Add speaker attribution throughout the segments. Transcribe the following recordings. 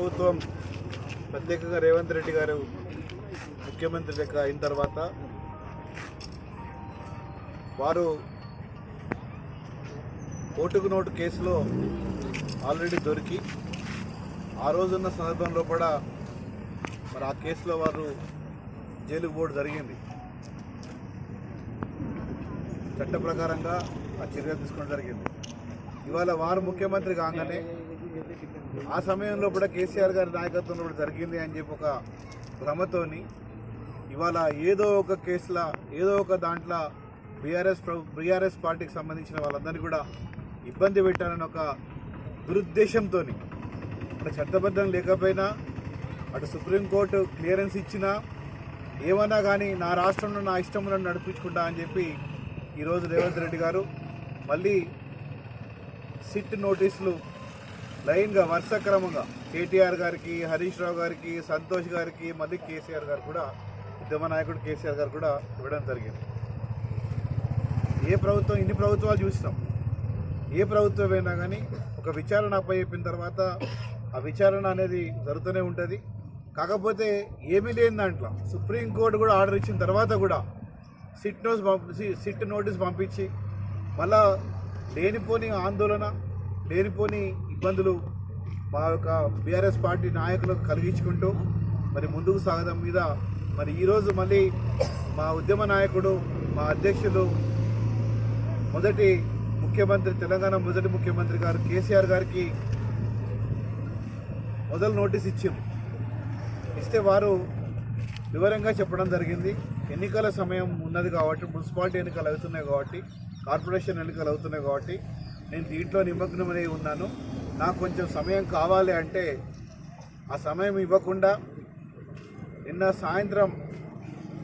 Speaker 1: ప్రభుత్వం ప్రత్యేకంగా రేవంత్ రెడ్డి గారు ముఖ్యమంత్రి లెక్క అయిన తర్వాత వారు ఓటుకు నోటు కేసులో ఆల్రెడీ దొరికి ఆ రోజున్న సందర్భంలో కూడా మరి ఆ కేసులో వారు జైలుకు పోవడం జరిగింది. చట్ట ప్రకారంగా ఆ చర్య తీసుకోవడం జరిగింది. ఇవాళ వారు ముఖ్యమంత్రి కాగానే ఆ సమయంలో కూడా కేసీఆర్ గారి నాయకత్వంలో కూడా జరిగింది అని చెప్పి ఒక భ్రమతోని ఇవాళ ఏదో ఒక కేసులో ఏదో ఒక దాంట్లో బీఆర్ఎస్ బీఆర్ఎస్ పార్టీకి సంబంధించిన వాళ్ళందరినీ కూడా ఇబ్బంది పెట్టాలని ఒక దురుద్దేశంతో అంటే చట్టబద్ధం లేకపోయినా అటు సుప్రీంకోర్టు క్లియరెన్స్ ఇచ్చినా ఏమన్నా కానీ నా రాష్ట్రంలో నా ఇష్టంలో నడిపించుకుంటా అని చెప్పి ఈరోజు రేవంత్ రెడ్డి గారు మళ్ళీ సిట్ నోటీసులు లైన్గా వరుస క్రమంగా కేటీఆర్ గారికి హరీష్ రావు గారికి సంతోష్ గారికి మళ్ళీ కేసీఆర్ గారు కూడా ఉద్యమ నాయకుడు కేసీఆర్ గారు కూడా ఇవ్వడం జరిగింది. ఏ ప్రభుత్వం ఇన్ని ప్రభుత్వాలు చూసినాం. ఏ ప్రభుత్వం అయినా కానీ ఒక విచారణ అప్పచెప్పిన తర్వాత ఆ విచారణ అనేది జరుగుతూనే ఉంటుంది. కాకపోతే ఏమీ లేని దాంట్లో సుప్రీంకోర్టు కూడా ఆర్డర్ ఇచ్చిన తర్వాత కూడా సిట్ నోటీస్ పంపి సిట్ నోటీస్ పంపించి మళ్ళా లేనిపోని ఆందోళన లేనిపోని ఇబ్బందులు మా యొక్క బీఆర్ఎస్ పార్టీ నాయకులకు కలిగించుకుంటూ మరి ముందుకు సాగడం మీద మరి ఈరోజు మళ్ళీ మా ఉద్యమ నాయకుడు మా అధ్యక్షులు మొదటి ముఖ్యమంత్రి తెలంగాణ మొదటి ముఖ్యమంత్రి గారు కేసీఆర్ గారికి మొదలు నోటీస్ ఇచ్చాం. ఇస్తే వారు వివరంగా చెప్పడం జరిగింది. ఎన్నికల సమయం ఉన్నది కాబట్టి మున్సిపాలిటీ ఎన్నికలు అవుతున్నాయి కాబట్టి కార్పొరేషన్ ఎన్నికలు అవుతున్నాయి కాబట్టి నేను దీంట్లో నిమగ్నమై ఉన్నాను. నాకు కొంచెం సమయం కావాలి అంటే ఆ సమయం ఇవ్వకుండా నిన్న సాయంత్రం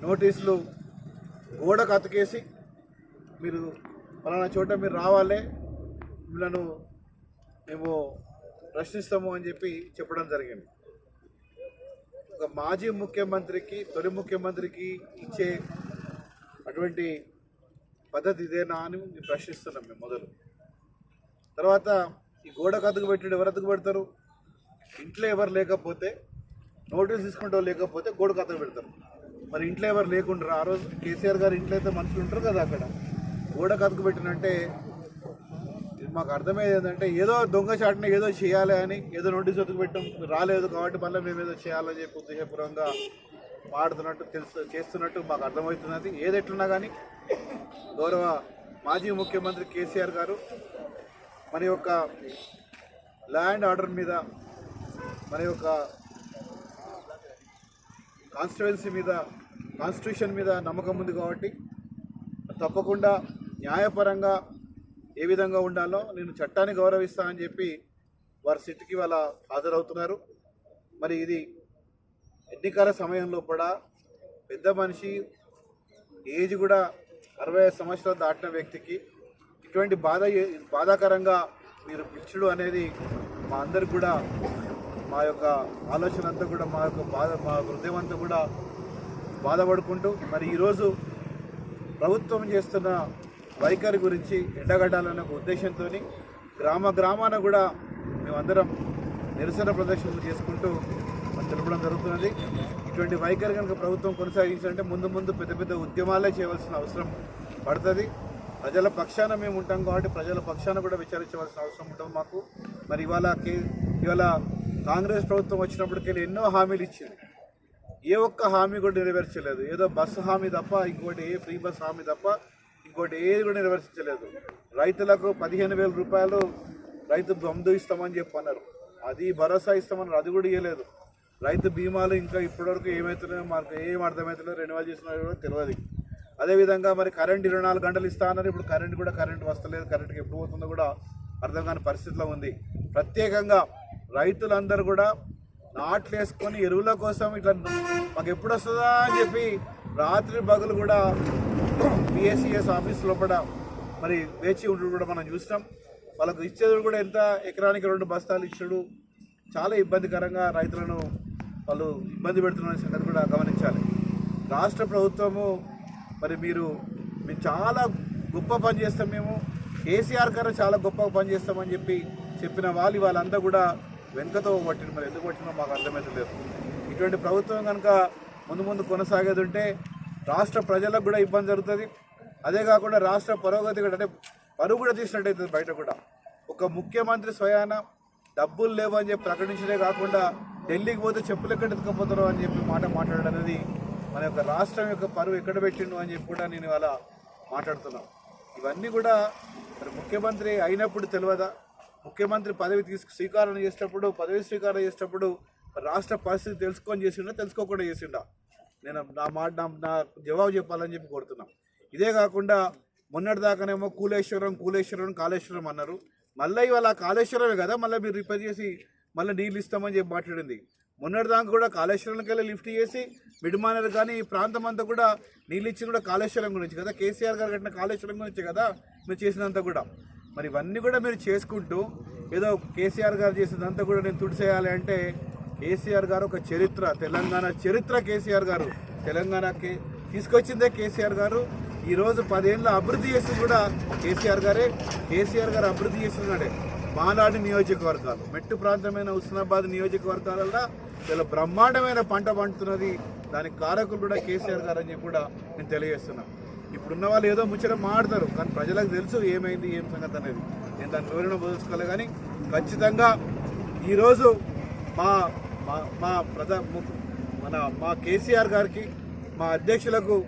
Speaker 1: నోటీసులు గోడకు అతకేసి మీరు ఫలానా చోట మీరు రావాలి మిమ్మల్ని మేము ప్రశ్నిస్తాము అని చెప్పి చెప్పడం జరిగింది. ఒక మాజీ ముఖ్యమంత్రికి తొలి ముఖ్యమంత్రికి ఇచ్చే అటువంటి పద్ధతి ఇదేనా అని మేము ప్రశ్నిస్తున్నాం మేము మొదలు. తర్వాత ఈ గోడ కథకు పెట్టాడు ఎవరు అతుకు పెడతారు? ఇంట్లో ఎవరు లేకపోతే నోటీస్ తీసుకుంటే లేకపోతే గోడ కథకు పెడతారు. మరి ఇంట్లో ఎవరు లేకుండా ఆ రోజు కేసీఆర్ గారు ఇంట్లో అయితే మనుషులు ఉంటారు కదా అక్కడ. గోడ కథకు పెట్టినంటే ఇది మాకు అర్థమయ్యేది ఏంటంటే ఏదో దొంగ చాటున ఏదో చేయాలి అని ఏదో నోటీస్ ఎత్తుకు పెట్టాం? రాలేదు కాబట్టి మళ్ళీ మేము ఏదో చేయాలని చెప్పి ఉద్దేశపూర్వంగా మాడుతున్నట్టు తెలుసు చేస్తున్నట్టు మాకు అర్థమవుతున్నది. ఏది ఎట్లున్నా కానీ గౌరవ మాజీ ముఖ్యమంత్రి కేసీఆర్ గారు మన యొక్క ల్యాండ్ ఆర్డర్ మీద మన యొక్క కాన్స్టిట్యువెన్సీ మీద కాన్స్టిట్యూషన్ మీద నమ్మకం ఉంది కాబట్టి తప్పకుండా న్యాయపరంగా ఏ విధంగా ఉండాలో నేను చట్టాన్ని గౌరవిస్తా అని చెప్పి వారి సిట్కి వాళ్ళ హాజరవుతున్నారు. మరి ఇది ఎన్నికల సమయంలో కూడా పెద్ద మనిషి ఏజ్ కూడా అరవై సంవత్సరాలు దాటిన వ్యక్తికి ఇటువంటి బాధ బాధాకరంగా మీరు పిచ్చుడు అనేది మా అందరికి కూడా మా యొక్క ఆలోచన అంతా కూడా మా యొక్క బాధ మా హృదయం అంతా కూడా బాధపడుకుంటూ మరి ఈరోజు ప్రభుత్వం చేస్తున్న వైఖరి గురించి ఎండగట్టాలన్న ఒక ఉద్దేశంతో గ్రామ గ్రామాన కూడా మేమందరం నిరసన ప్రదర్శనలు చేసుకుంటూ తెలపడం జరుగుతున్నది. ఇటువంటి వైఖరి కనుక ప్రభుత్వం కొనసాగించాలంటే ముందు ముందు పెద్ద పెద్ద ఉద్యమాలే చేయవలసిన అవసరం పడుతుంది. ప్రజల పక్షాన మేము ఉంటాం కాబట్టి ప్రజల పక్షాన కూడా విచారించవలసిన అవసరం ఉంటుంది మాకు. మరి ఇవాళ కే ఇవాళ కాంగ్రెస్ ప్రభుత్వం వచ్చినప్పటికెళ్ళి ఎన్నో హామీలు ఇచ్చింది ఏ ఒక్క హామీ కూడా నెరవేర్చలేదు. ఏదో బస్సు హామీ తప్ప ఇంకోటి ఏ ఫ్రీ బస్ హామీ తప్ప ఇంకోటి ఏది కూడా నెరవేర్చలేదు. రైతులకు పదిహేను వేల రూపాయలు రైతు బంధు ఇస్తామని చెప్పి అన్నారు అది భరోసా ఇస్తామన్నారు. అది కూడా ఇవ్వలేదు రైతు బీమాలు ఇంకా ఇప్పటివరకు ఏమవుతున్నాయో మాకు ఏం అర్థమవుతున్నాయో రెన్యువల్ చేస్తున్నారో కూడా తెలియదు. అదేవిధంగా మరి కరెంట్ ఇరవై నాలుగు గంటలు ఇస్తా అన్నారు. ఇప్పుడు కరెంట్ కూడా కరెంట్ వస్తలేదు. కరెంట్కి ఎప్పుడు పోతుందో కూడా అర్థం కాని పరిస్థితిలో ఉంది. ప్రత్యేకంగా రైతులందరూ కూడా నాట్లు వేసుకొని ఎరువుల కోసం ఇట్లా మాకు ఎప్పుడు వస్తుందా అని చెప్పి రాత్రి పగలు కూడా పిఎస్సిఎస్ ఆఫీస్ లోపల మరి వేచి ఉండడం కూడా మనం చూసినాం. వాళ్ళకు ఇచ్చేది కూడా ఎంత? ఎకరానికి రెండు బస్తాలు ఇచ్చాడు. చాలా ఇబ్బందికరంగా రైతులను వాళ్ళు ఇబ్బంది పెడుతున్న సంగతి కూడా గమనించాలి. రాష్ట్ర ప్రభుత్వము మరి మీరు మేము చాలా గొప్ప పని చేస్తాం మేము. కేసీఆర్ గారు చాలా గొప్ప పని చేస్తామని చెప్పి చెప్పిన వాళ్ళు వాళ్ళంతా కూడా వెనుకతో పట్టిన మరి ఎందుకు పట్టినో మాకు అర్థమైతే లేదు ఇటువంటి ప్రభుత్వం కనుక ముందు ముందు కొనసాగేది ఉంటే రాష్ట్ర ప్రజలకు కూడా ఇబ్బంది జరుగుతుంది. అదే కాకుండా రాష్ట్ర పురోగతి కూడా అంటే పరువు కూడా తీసినట్టు అవుతుంది బయట కూడా. ఒక ముఖ్యమంత్రి స్వయాన డబ్బులు లేవు అని చెప్పి ప్రకటించడే కాకుండా ఢిల్లీకి పోతే చెప్పులు ఎక్కడ ఎత్తుకపోతారో అని చెప్పి మాట మాట్లాడడం అనేది మన యొక్క రాష్ట్రం యొక్క పరువు ఎక్కడ పెట్టిండు అని చెప్పి కూడా నేను ఇవాళ మాట్లాడుతున్నాను ఇవన్నీ కూడా మరి ముఖ్యమంత్రి అయినప్పుడు తెలియదా? ముఖ్యమంత్రి పదవి తీసుకు స్వీకారం చేసేటప్పుడు పదవి స్వీకారం చేసేటప్పుడు రాష్ట్ర పరిస్థితి తెలుసుకొని చేసిండా తెలుసుకోకుండా చేసిండా? నేను నా మాట నా జవాబు చెప్పాలని చెప్పి కోరుతున్నాను ఇదే కాకుండా మొన్నటిదాకానేమో కూలేశ్వరం కూలేశ్వరం కాళేశ్వరం అన్నారు. మళ్ళీ ఇవాళ కాళేశ్వరమే కదా మళ్ళీ మీరు రిపేర్ చేసి మళ్ళీ నీళ్ళు ఇస్తామని చెప్పి మాట్లాడింది. మొన్నటిదాకా కూడా కాళేశ్వరంకి వెళ్ళి లిఫ్ట్ చేసి మిడిమానర్ కానీ ఈ ప్రాంతం అంతా కూడా నీళ్ళు ఇచ్చిన కూడా కాళేశ్వరం గురించి కదా? కేసీఆర్ గారు కట్టిన కాళేశ్వరం గురించి కదా మీరు చేసినంత కూడా? మరి ఇవన్నీ కూడా మీరు చేసుకుంటూ ఏదో కేసీఆర్ గారు చేసినంతా కూడా నేను తుడిసేయాలి అంటే కేసీఆర్ గారు ఒక చరిత్ర తెలంగాణ చరిత్ర కేసీఆర్ గారు. తెలంగాణకి తీసుకొచ్చిందే కేసీఆర్ గారు. ఈరోజు రోజు పదేళ్ళ అభివృద్ధి చేసింది కూడా కేసీఆర్ గారే కేసీఆర్ గారు అభివృద్ధి చేస్తున్నాడే మాలాడి నియోజకవర్గాలు మెట్టు ప్రాంతమైన హుస్నాబాద్ నియోజకవర్గాలలో చాలా బ్రహ్మాండమైన పంట పండుతున్నది. దానికి కారకులు కూడా కేసీఆర్ గారు అని చెప్పి కూడా నేను తెలియజేస్తున్నా. ఇప్పుడున్న వాళ్ళు ఏదో ముచ్చట మాడతారు కానీ ప్రజలకు తెలుసు ఏమైంది ఏం సంగతి అనేది. నేను దాన్ని వివరణ బోధించుకోవాలి కానీ ఖచ్చితంగా ఈరోజు మా మా మా ప్రధా ము- మన మా కేసీఆర్ గారికి మా అధ్యక్షులకు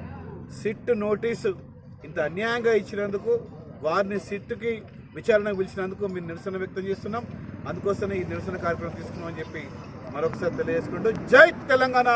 Speaker 1: సిట్ నోటీసు ఇంత అన్యాయంగా ఇచ్చినందుకు వారిని సిట్కి విచారణకు పిలిచినందుకు మేము నిరసన వ్యక్తం చేస్తున్నాం. అందుకోసమే ఈ నిరసన కార్యక్రమం తీసుకున్నామని చెప్పి మరొకసారి తెలియజేసుకుంటూ జై తెలంగాణ.